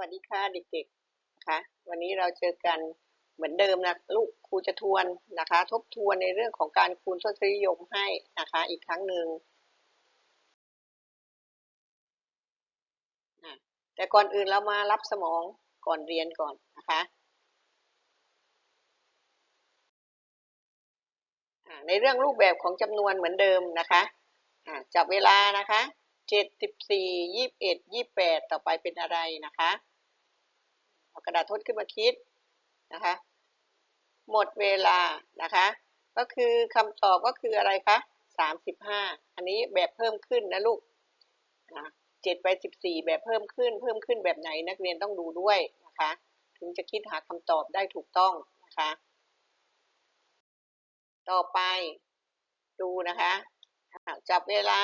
วัสดีค่ะเด็กๆนะคะวันนี้เราเจอกันเหมือนเดิมนะลูกครูจะทวนนะคะ ทบทวนในเรื่องของการคูณทศนิยมให้นะคะอีกครั้งหนึ่งแต่ก่อนอื่นเรามารับสมองก่อนเรียนก่อนนะคะในเรื่องรูปแบบของจำนวนเหมือนเดิมนะคะจับเวลานะคะเจ็ดสิบสี่ยี่สิบเอ็ดยี่สิบแปดต่อไปเป็นอะไรนะคะ กระดาษทดขึ้นมาคิดนะคะ หมดเวลานะคะ ก็คือคำตอบก็คืออะไรคะสามสิบห้าอันนี้แบบเพิ่มขึ้นนะลูกเจ็ดไปสิบสี่แบบเพิ่มขึ้น เพิ่มขึ้นแบบไหนนักเรียนต้องดูด้วยนะคะ ถึงจะคิดหาคำตอบได้ถูกต้องนะคะ ต่อไปดูนะคะจับเวลา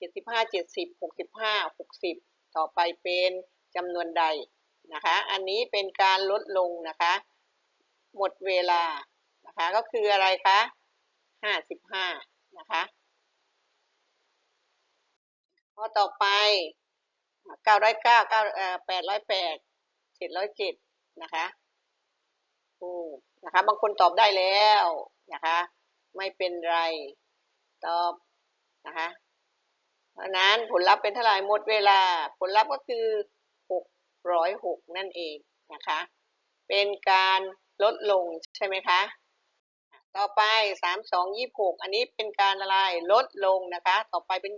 จ็ดสิบห้าเจ็ดสิบหกสิบห้าหกสิบต่อไปเป็นจำนวนใด นะคะ อันนี้เป็นการลดลงนะคะ หมดเวลานะคะ ก็คืออะไรคะห้าสิบห้านะคะข้อต่อไปเก้าร้อยเก้าเก้าแปดร้อยแปดเจ็ดร้อยเจ็ดนะคะโอ้นะคะ บางคนตอบได้แล้วนะคะ ไม่เป็นไร ตอบนะคะ เพราะนั้นผลลัพธ์เป็นเท่าไหร่หมดเวลา ผลลัพธ์ก็คือ 606 นั่นเองนะคะ เป็นการลดลงใช่ไหมคะ ต่อไป 32 26 อันนี้เป็นการอะไรลดลงนะคะ ต่อไปเป็น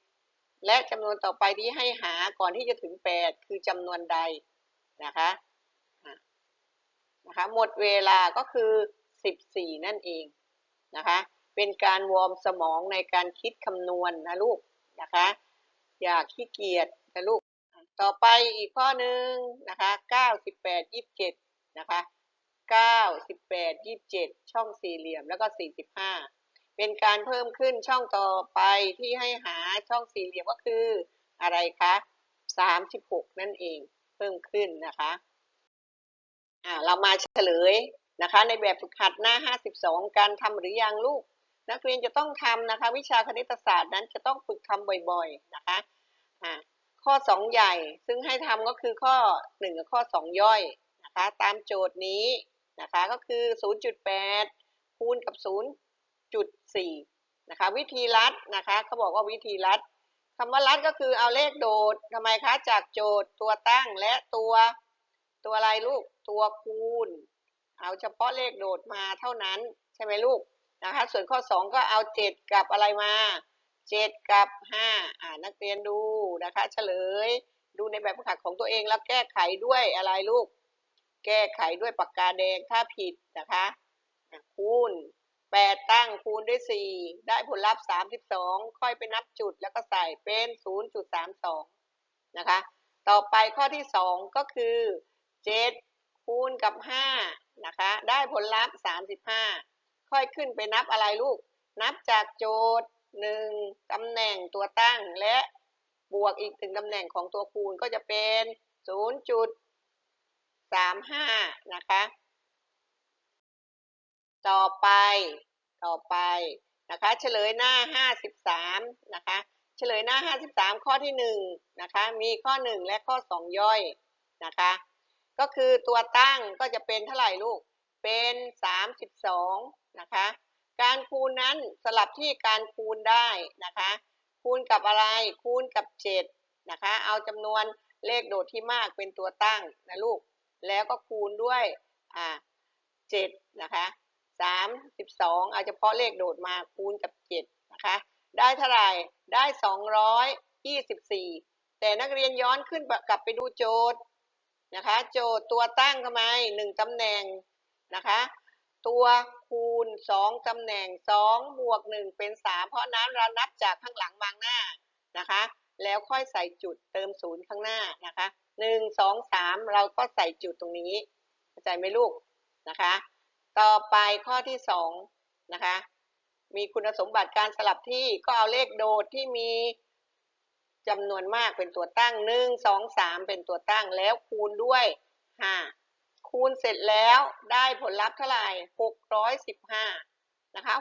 20 และจำนวนต่อไปที่ให้หาก่อนที่จะถึง 8 คือจำนวนใดนะคะนะคะ หมดเวลาก็คือ 14 นั่นเองนะคะ เป็นการวอร์มสมองในการคิดคำนวณนนะลูกนะคะ อย่าขี้เกียจนะลูก ต่อไปอีกข้อหนึ่งนะคะเก้าสิบแปดยี่สิบเจ็ดนะคะเก้าสิบแปดยี่สิบเจ็ดช่องสี่เหลี่ยมแล้วก็สี่สิบห้าเป็นการเพิ่มขึ้นช่องต่อไปที่ให้หาช่องสี่เหลี่ยมก็คืออะไรคะสามสิบหกนั่นเองเพิ่มขึ้นนะคะอ่าเรามาเฉลยนะคะ ในแบบฝึกหัดหน้าห้าสิบองการทำหรือยังลูก นักเรียนจะต้องทำนะคะ วิชาคณิตศาสตร์นั้นจะต้องฝึกทำบ่อย ๆ นะคะอ่า ข้อ 2 ใหญ่ ซึ่งให้ทำก็คือข้อ 1 กับข้อ 2 ย่อยนะคะตามโจทย์นี้นะคะก็คือ 0.8 คูณกับ 0.4 นะคะวิธีลัดนะคะเขาบอกว่าวิธีลัดคำว่าลัดก็คือเอาเลขโดดทำไมคะจากโจทย์ตัวตั้งและตัวตัวอะไรลูกตัวคูณ เอาเฉพาะเลขโดดมาเท่านั้นใช่ไหมลูกนะคะส่วนข้อ 2 ก็เอา 7 กับอะไรมา 7กับ5อ่านักเรียนดูนะคะเฉลย ดูในแบบฝึกหัดของตัวเองแล้วแก้ไขด้วยอะไรลูก แก้ไขด้วยปากกาแดงถ้าผิดนะคะคูณ8ตั้งคูณด้วย4ได้ผลลัพธ์32ค่อยไปนับจุดแล้วก็ใส่เป็น0.32นะคะ ต่อไปข้อที่2ก็คือ7คูณกับ5นะคะ ได้ผลลัพธ์35ค่อยขึ้นไปนับอะไรลูก นับจากโจทย์ หนึ่งตำแหน่งตัวตั้งและบวกอีกถึงตำแหน่งของตัวคูณก็จะเป็น0.35นะคะ ต่อไปต่อไปนะคะเฉลยหน้า53นะคะเฉลยหน้า53ข้อที่1นะคะมีข้อ1และข้อ2ย่อยนะคะก็คือตัวตั้งก็จะเป็นเท่าไหร่ลูกเป็น32นะคะ การคูณนั้นสลับที่การคูณได้นะคะ คูณกับอะไรคูณกับ 7 นะคะ เอาจำนวนเลขโดดที่มากเป็นตัวตั้งนะลูก แล้วก็คูณด้วยอ่า7นะคะ32เอาเฉพาะเลขโดดมาคูณกับ7นะคะ ได้เท่าไหร่ได้224แต่นักเรียนย้อนขึ้นกลับไปดูโจทย์นะคะ โจทย์ตัวตั้งทำไม1ตำแหน่งนะคะ ตัว คูณ2ตำแหน่ง2บวก1เป็น3เพราะนั้นเรานับจากข้างหลังมาหน้านะคะ แล้วค่อยใส่จุดเติมศูนย์ข้างหน้านะคะ1 2 3เราก็ใส่จุดตรงนี้เข้าใจไหมลูกนะคะ ต่อไปข้อที่2นะคะ มีคุณสมบัติการสลับที่ก็เอาเลขโดดที่มีจำนวนมากเป็นตัวตั้ง1 2 3เป็นตัวตั้งแล้วคูณด้วย5 คูณเสร็จแล้วได้ผลลัพธ์เท่าไหร่615นะคะ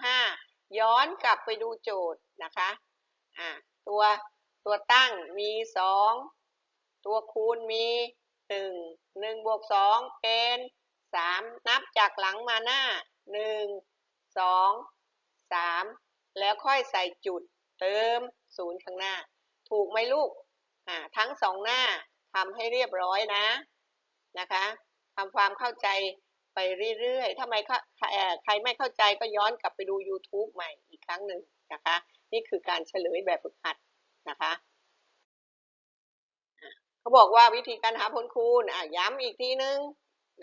615 ย้อนกลับไปดูโจทย์นะคะอ่าตัวตัวตั้งมี 2 ตัวคูณมีหนึ่งหนึ่งบวกสองเป็นสามนับจากหลังมาหน้าหนึ่งสองสามแล้วค่อยใส่จุดเติมศูนย์ข้างหน้า ถูกไหมลูกอ่าทั้งสองหน้าทำให้เรียบร้อยนะ นะคะทำความเข้าใจไปเรื่อยๆ ถ้าไม่ใครไม่เข้าใจก็ย้อนกลับไปดู YouTube ใหม่อีกครั้งหนึ่งนะคะ นี่คือการเฉลยแบบฝึกหัดนะคะเขาบอกว่าวิธีการหาผลคูณอะย้ำอีกทีนึง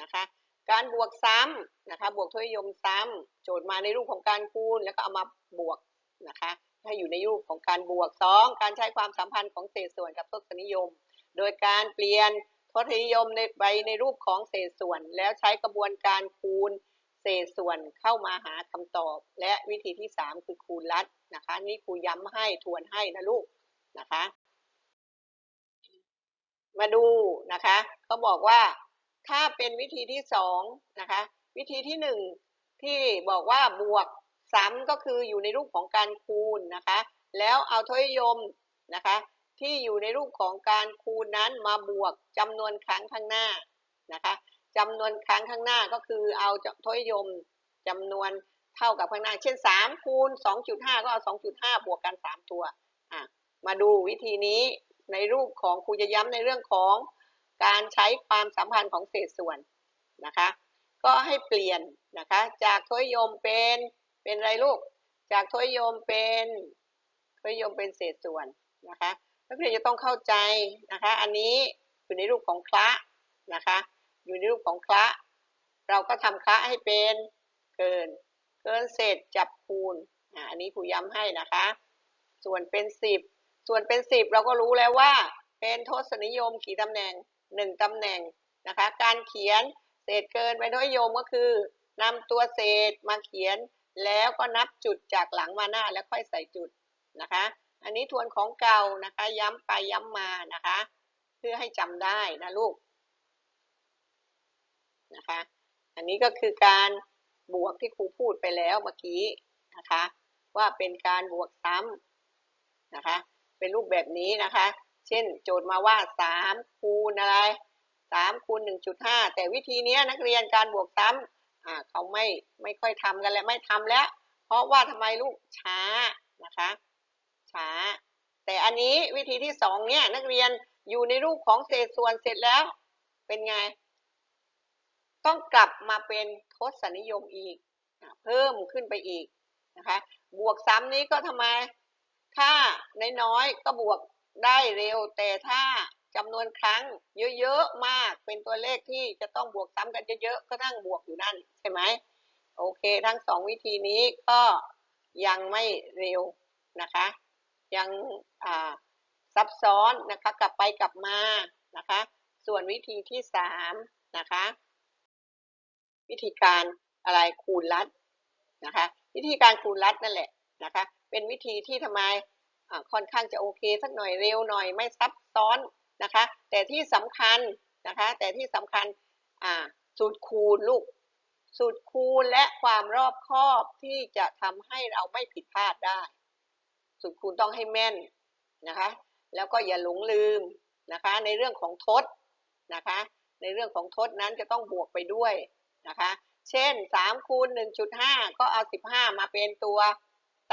นะคะ การบวกซ้ำนะคะ บวกทศนิยมซ้ำโจทย์มาในรูปของการคูณ แล้วก็เอามาบวกนะคะให้อยู่ในรูปของการบวกสองการใช้ความสัมพันธ์ของเศษส่วนกับทศนิยม โดยการเปลี่ยน ทศนิยมในไปในรูปของเศษส่วน แล้วใช้กระบวนการคูณเศษส่วนเข้ามาหาคำตอบ และวิธีที่ 3 คือคูณลัดนะคะ นี่ครูย้ำให้ทวนให้นะลูกนะคะ มาดูนะคะเขาบอกว่าถ้าเป็นวิธีที่สองนะคะ วิธีที่หนึ่งที่บอกว่าบวกซ้ำก็คืออยู่ในรูปของการคูณนะคะ แล้วเอาทศนิยมนะคะ ที่อยู่ในรูปของการคูณนั้นมาบวกจำนวนครั้งข้างหน้านะคะจำนวนครั้งข้างหน้าก็คือเอาทศนิยมจำนวนเท่ากับข้างหน้า เช่น 3 คูณ 2.5 ก็เอา 2.5 บวกกัน 3 ตัวอะมาดูวิธีนี้ในรูปของครูจะย้ำในเรื่องของการใช้ความสัมพันธ์ของเศษส่วนนะคะ ก็ให้เปลี่ยนนะคะ จากทศนิยมเป็นเป็นอะไรลูก จากทศนิยมเป็นทศนิยมเป็นเศษส่วนนะคะ นักเรียนจะต้องเข้าใจนะคะ อันนี้อยู่ในรูปของคละนะคะ อยู่ในรูปของคละ เราก็ทำคละให้เป็นเกิน เกินเศษจับคูณอ,อันนี้ครูย้ำให้นะคะ ส่วนเป็นสิบส่วนเป็นสิบเราก็รู้แล้วว่า เป็นทศนิยมกี่ตำแหน่งหนึ่งตำแหน่งนะคะ การเขียนเศษเกินเป็นทศนิยมก็คือนำตัวเศษมาเขียนแล้วก็นับจุดจากหลังมาหน้าแล้วค่อยใส่จุดนะคะ อันนี้ทวนของเก่านะคะ ย้ำไปย้ำมานะคะ เพื่อให้จำได้นะลูกนะคะ อันนี้ก็คือการบวกที่ครูพูดไปแล้วเมื่อกี้นะคะ ว่าเป็นการบวกซ้ำนะคะ เป็นรูปแบบนี้นะคะ เช่นโจทย์มาว่า3คูณอะไร3คูณ1.5 แต่วิธีนี้นักเรียนการบวกซ้ำอ่าเขาไม่ไม่ค่อยทำกันแล้วไม่ทำแล้ว เพราะว่าทำไมลูกช้านะคะ้า แต่อันนี้วิธีที่สองเนี่ยนักเรียนอยู่ในรูปของเศษส่วนเสร็จแล้ว เป็นไง ต้องกลับมาเป็นทศนิยมอีก เพิ่มขึ้นไปอีกนะคะ บวกซ้ำนี้ก็ทำไม ถ้าน้อยๆก็บวกได้เร็ว แต่ถ้าจำนวนครั้งเยอะๆมากเป็นตัวเลขที่จะต้องบวกซ้ำกันเยอะๆก็นั่งบวกอยู่นั่นใช่ไหมโอเค ทั้งสองวิธีนี้ก็ยังไม่เร็วนะคะ ยังซับซ้อนนะคะกลับไปกลับมานะคะส่วนวิธีที่สามนะคะวิธีการอะไรคูณลัดนะคะวิธีการคูณลัดนั่นแหละนะคะเป็นวิธีที่ทำไมค่อนข้างจะโอเคสักหน่อยเร็วหน่อยไม่ซับซ้อนนะคะแต่ที่สำคัญนะคะแต่ที่สำคัญสูตรคูณลูกสูตรคูณและความรอบคอบที่จะทำให้เราไม่ผิดพลาดได้ สูตรคูณต้องให้แม่นนะคะ แล้วก็อย่าหลงลืมนะคะ ในเรื่องของทศนะคะ ในเรื่องของทศนั้นจะต้องบวกไปด้วยนะคะ เช่น3คูณ1.5 ก็เอา 15 มาเป็นตัว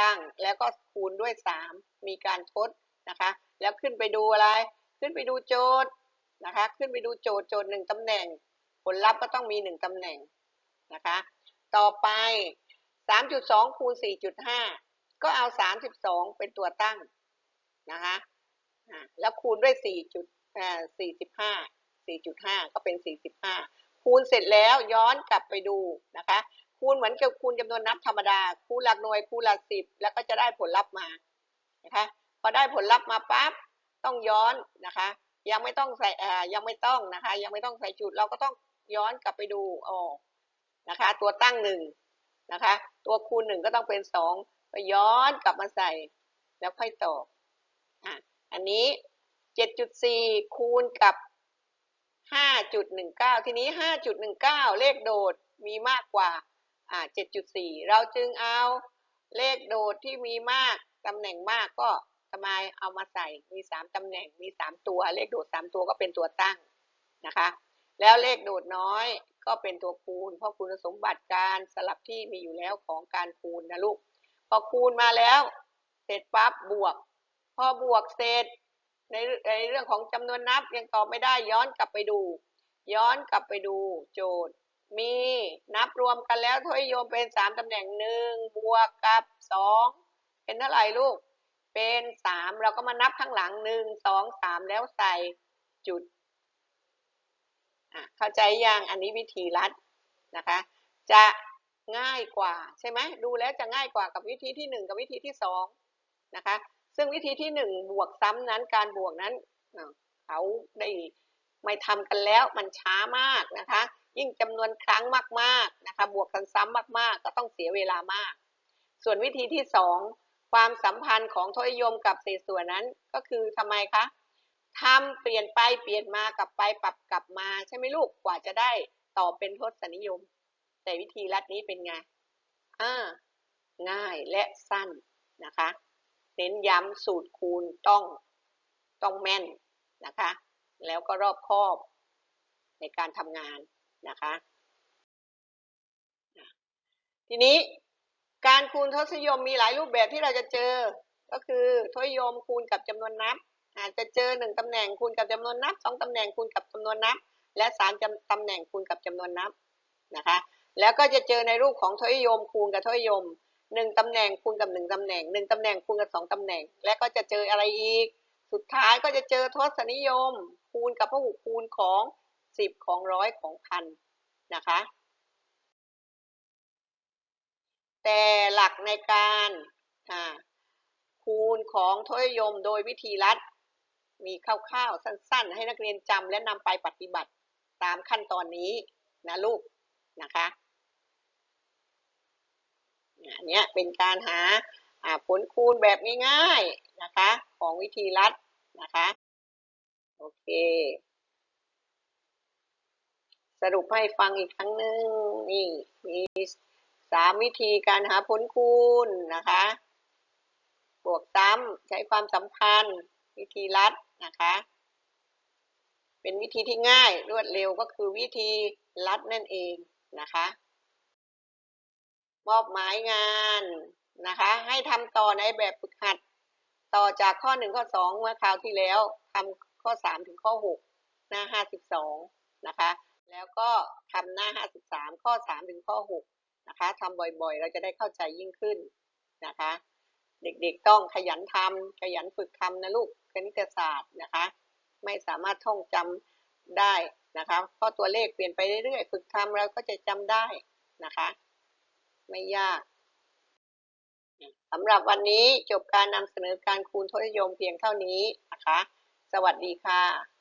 ตั้ง แล้วก็คูณด้วย 3 มีการทดนะคะ แล้วขึ้นไปดูอะไร ขึ้นไปดูโจทย์นะคะ ขึ้นไปดูโจทย์โจทย์หนึ่งตำแหน่ง ผลลัพธ์ก็ต้องมี 1ตำแหน่งนะคะ ต่อไป 3.2คูณ4.5 ก็เอา 32 เป็นตัวตั้งนะคะแล้วคูณด้วย4จุด45 4.5 ก็เป็น 45 คูณเสร็จแล้วย้อนกลับไปดูนะคะ คูณเหมือนกับคูณจำนวนนับธรรมดา คูณหลักหน่วยคูณหลักสิบ แล้วก็จะได้ผลลัพธ์มานะคะพอได้ผลลัพธ์มาปั๊บต้องย้อนนะคะ ยังไม่ต้องใส่อ่ายังไม่ต้องนะคะ ยังไม่ต้องใส่จุดเราก็ต้องย้อนกลับไปดูอ๋อนะคะ ตัวตั้งหนึ่งนะคะ ตัวคูณหนึ่งก็ต้องเป็นสอง ไปย้อนกลับมาใส่แล้วค่อยตอบอะอันนี้ 7.4 คูณกับ 5.19 ทีนี้ 5.19 เลขโดดมีมากกว่าอ่า7.4 เราจึงเอาเลขโดดที่มีมากตำแหน่งมากก็ทำไมเอามาใส่มีสามตำแหน่งมีสามตัว เลขโดดสามตัวก็เป็นตัวตั้งนะคะ แล้วเลขโดดน้อยก็เป็นตัวคูณ เพราะคุณสมบัติการสลับที่มีอยู่แล้วของการคูณนะลูก อคูณมาแล้ว เสร็จปั๊บบวก พอบวกเสร็จในในเรื่องของจำนวนนับยังตอบไม่ได้ย้อนกลับไปดู ย้อนกลับไปดูโจทย์ มีนับรวมกันแล้วทวยโยมเป็นสามตำแหน่งหนึ่งบวกกับสองเป็นเท่าไหร่ลูก เป็นสามเราก็มานับข้างหลังหนึ่งสองสามแล้วใส่จุดอะเข้าใจยังอันนี้วิธีลัดนะคะ จะ ง่ายกว่าใช่ไหมดูแล้วจะง่ายกว่ากับวิธีที่หนึ่งกับวิธีที่สองนะคะซึ่งวิธีที่หนึ่งบวกซ้ำนั้นการบวกนั้นเขาได้ไม่ทำกันแล้วมันช้ามากนะคะ ยิ่งจำนวนครั้งมากๆนะคะบวกกันซ้ำมากๆ ก็ต้องเสียเวลามาก ส่วนวิธีที่สองความสัมพันธ์ของทศนิยมกับเศษส่วนนั้นก็คือทำไมคะทำเปลี่ยนไปเปลี่ยนมากลับไปปรับกลับมาใช่ไหมลูกกว่าจะได้ต่อเป็นทศนิยม แต่วิธีลัดนี้เป็นไงอ่าง่ายและสั้นนะคะ เน้นย้ำสูตรคูณต้องต้องแม่นนะคะ แล้วก็รอบคอบในการทำงานนะคะ ทีนี้การคูณทศนิยมมีหลายรูปแบบที่เราจะเจอ ก็คือทศนิยมคูณกับจำนวนนับ อาจจะเจอหนึ่งตำแหน่งคูณกับจำนวนนับสองตำแหน่งคูณกับจำนวนนับ และสามตำแหน่งคูณกับจำนวนนับนะคะ แล้วก็จะเจอในรูปของทศนิยมคูณกับทศนิยมหนึ่งตำแหน่งคูณกับหนึ่งตำแหน่งหนึ่งตำแหน่งคูณกับสองตำแหน่ง และก็จะเจออะไรอีก สุดท้ายก็จะเจอทศนิยม คูณกับพหุคูณของสิบของร้อยของพันนะคะ แต่หลักในการคูณของทศนิยมโดยวิธีลัดมีคร่าวๆสั้น ๆ ให้นักเรียนจำและนำไปปฏิบัติตามขั้นตอนนี้นะลูกนะคะ อันนี้เป็นการหาผลคูณแบบง่ายๆนะคะ ของวิธีลัดนะคะ โอเค สรุปให้ฟังอีกครั้งหนึ่งนี่มีสามวิธีการหาผลคูณนะคะ บวกซ้ำใช้ความสัมพันธ์วิธีลัดนะคะ เป็นวิธีที่ง่ายรวดเร็วก็คือวิธีลัดนั่นเองนะคะ มอบหมายงานนะคะ ให้ทำต่อในแบบฝึกหัด ต่อจากข้อ 1 ข้อ 2 เมื่อคราวที่แล้วทำข้อ 3 ถึงข้อ 6 หน้า 52 นะคะ แล้วก็ทำหน้า 53 ข้อ 3 ถึงข้อ 6 นะคะทำบ่อยๆ เราจะได้เข้าใจยิ่งขึ้นนะคะ เด็กๆต้องขยันทำขยันฝึกทำนะลูกคณิตศาสตร์นะคะ ไม่สามารถท่องจำได้นะคะเพราะตัวเลขเปลี่ยนไปเรื่อยๆ ฝึกทำเราก็จะจำได้นะคะ ไม่ยากสำหรับวันนี้จบการนำเสนอการคูณทศนิยมเพียงเท่านี้นะคะ สวัสดีค่ะ